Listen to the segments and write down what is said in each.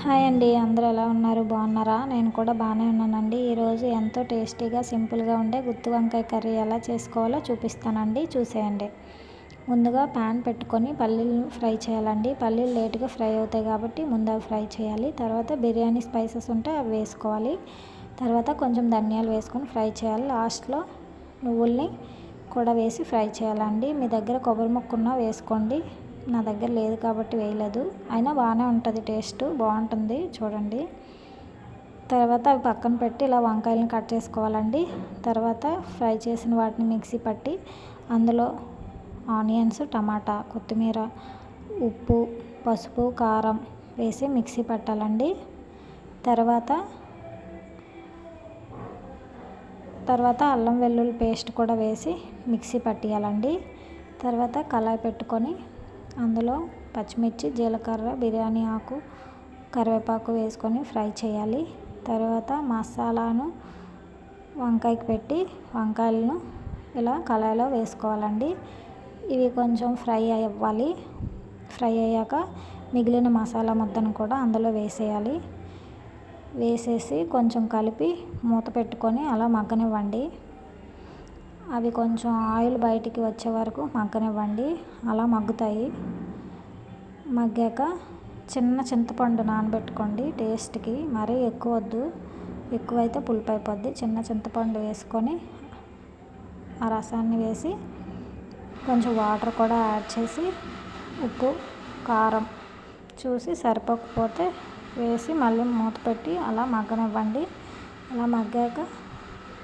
Hi అండి అందరూ ఎలా ఉన్నారు? బాగున్నారా? నేను కూడా బాగానే ఉన్నానండి. ఈరోజు ఎంతో టేస్టీగా సింపుల్గా ఉండే గుత్తి వంకాయ కర్రీ ఎలా చేసుకోవాలో చూపిస్తానండి. చూసేయండి. ముందుగా ప్యాన్ పెట్టుకొని పల్లీలు ఫ్రై చేయాలండి. పల్లీలు లేట్గా ఫ్రై అవుతాయి కాబట్టి ముందు అవి ఫ్రై చేయాలి. తర్వాత బిర్యానీ స్పైసెస్ ఉంటే అవి వేసుకోవాలి. తర్వాత కొంచెం ధనియాలు వేసుకొని ఫ్రై చేయాలి. లాస్ట్లో నువ్వుల్ని కూడా వేసి ఫ్రై చేయాలండి. మీ దగ్గర కొబ్బరి ముక్కున్న వేసుకోండి. నా దగ్గర లేదు కాబట్టి వేయలేదు. అయినా బాగానే ఉంటుంది టేస్ట్ బాగుంటుంది చూడండి. తర్వాత అవి పక్కన పెట్టి ఇలా వంకాయలను కట్ చేసుకోవాలండి. తర్వాత ఫ్రై చేసిన వాటిని మిక్సీ పట్టి అందులో ఆనియన్స్ టమాటా కొత్తిమీర ఉప్పు పసుపు కారం వేసి మిక్సీ పట్టాలండి. తర్వాత తర్వాత అల్లం వెల్లుల్లి పేస్ట్ కూడా వేసి మిక్సీ పట్టియాలండి. తర్వాత కళాయి పెట్టుకొని అందులో పచ్చిమిర్చి జీలకర్ర బిర్యానీ ఆకు కరివేపాకు వేసుకొని ఫ్రై చేయాలి. తర్వాత మసాలాను వంకాయకి పెట్టి వంకాయలను ఇలా కళాయిలో వేసుకోవాలండి. ఇవి కొంచెం ఫ్రై అవ్వాలి. ఫ్రై అయ్యాక మిగిలిన మసాలా ముద్దను కూడా అందులో వేసేయాలి. వేసేసి కొంచెం కలిపి మూత పెట్టుకొని అలా మగ్గనివ్వండి. అవి కొంచెం ఆయిల్ బయటికి వచ్చే వరకు మగ్గనివ్వండి. అలా మగ్గుతాయి. మగ్గాక చిన్న చింతపండు నానబెట్టుకోండి టేస్ట్కి. మరీ ఎక్కువ వద్దు. ఎక్కువైతే పులుపు అయిపోద్ది. చిన్న చింతపండు వేసుకొని ఆ రసాన్ని వేసి కొంచెం వాటర్ కూడా యాడ్ చేసి ఉప్పు కారం చూసి సరిపోకపోతే వేసి మళ్ళీ మూత పెట్టి అలా మగ్గనివ్వండి. అలా మగ్గాక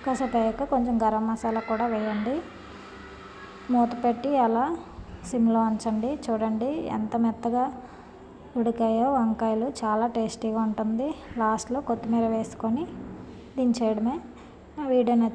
కాసేపు అయ్యాక కొంచెం గరం మసాలా కూడా వేయండి. మూత పెట్టి అలా సిమ్లో ఉంచండి. చూడండి ఎంత మెత్తగా ఉడికాయో వంకాయలు చాలా టేస్టీగా ఉంటుంది. లాస్ట్లో కొత్తిమీర వేసుకొని దించేయడమే. వీడియో నచ్చి